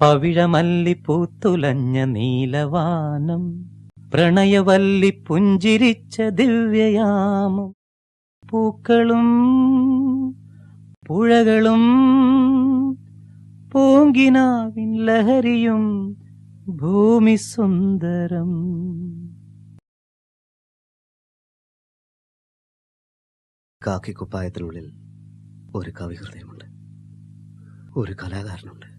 പവിഴമല്ലി പൂത്തുലഞ്ഞ നീലവാനം പ്രണയവല്ലി പുഞ്ചിരിച്ച ദിവ്യയാമം പൂക്കളും പുഴകളും പൂങ്കിനാവിൻ ലഹരിയും ഭൂമി സുന്ദരം. കാക്കിക്കുപ്പായത്തിനുള്ളിൽ ഒരു കവിഹൃദയമുണ്ട് ഒരു കലാകാരനുണ്ട്.